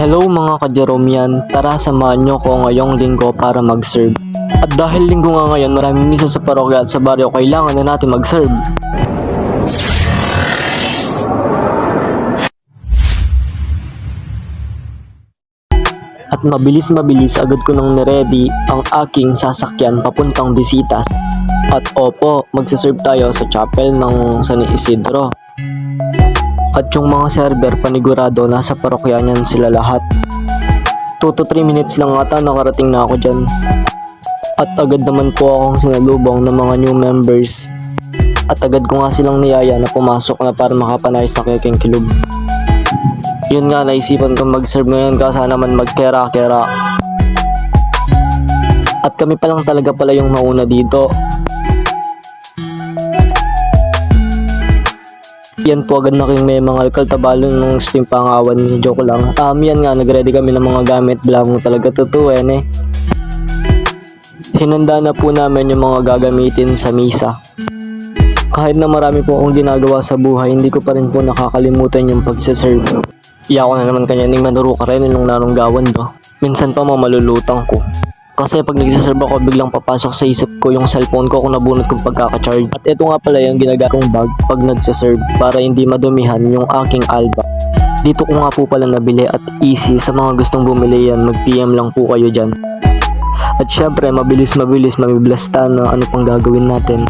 Hello mga ka-Jeromian, tara samahan nyo ko ngayong linggo para mag-serve. At dahil linggo nga ngayon, maraming misa sa parokya at sa baryo, kailangan na natin mag-serve. At mabilis-mabilis agad ko nang niready ang aking sasakyan papuntang bisitas. At opo, magsaserve tayo sa chapel ng San Isidro. At yung mga server panigurado nasa parokya niyan sila lahat. 2 to 3 minutes lang ata nakarating na ako dyan. At agad naman po akong sinalubong ng mga new members. At agad ko nga silang niyaya na pumasok na para makapanayos na keking kilub. Yun nga, naisipan kong mag-serve ngayon kasi naman magkera-kera. At kami pa lang talaga pala yung nauna dito. Yan po agad na may mga kaltabalo nung steam pangawan ni joke lang. Um, yan nga, nagready kami ng mga gamit, blang talaga totoo eh. Hinanda na po namin yung mga gagamitin sa misa. Kahit na marami po akong ginagawa sa buhay, hindi ko pa rin po nakakalimutan yung pagsaserve. Iya ko na naman kanya ning manuro ka rin nung nanunggawan do. Minsan pa mamalulutang ko. Kasi pag nagsiserve ako, biglang papasok sa isip ko yung cellphone ko kung nabunot kong pagkaka-charge. At ito nga pala yung ginagamit kong bag pag nagsiserve para hindi madumihan yung aking alba. Dito ko nga po pala nabili at easy sa mga gustong bumili yan, mag-PM lang po kayo dyan. At syempre, mabilis-mabilis mamiblasta na ano pang gagawin natin.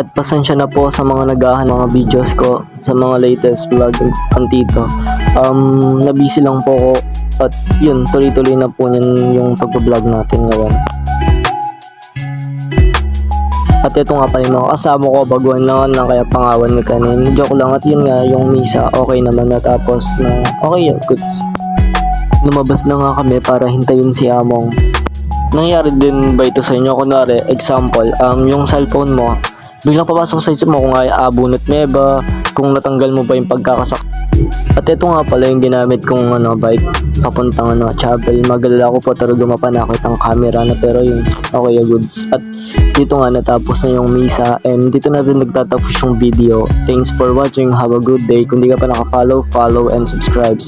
At pasensya na po sa mga nagahan mga videos ko sa mga latest vlog antito. Um, nabisi lang po ako at yun, tuloy-tuloy na po yun yung pagbablog natin ngayon. At ito nga pala mga kasama ko baguhan naman lang kaya pangawan mo kanin. Joke lang at yun nga yung misa okay naman natapos na okay goods. Lumabas na nga kami para hintayin si Among. Nangyari din ba ito sa inyo? Kunwari, example, um, yung cellphone mo, biglang papasok sa isip mo kung ay abunot mo ba, kung natanggal mo ba yung pagkakasak. At ito nga pala yung ginamit kong ano, bike papuntang ano, chapel. Magalala ko po talaga mapanakit ang camera na pero yun, okay goods. At dito nga natapos na yung misa and dito na rin nagtatapos yung video. Thanks for watching. Have a good day. Kung di ka pa nakafollow, follow and subscribe.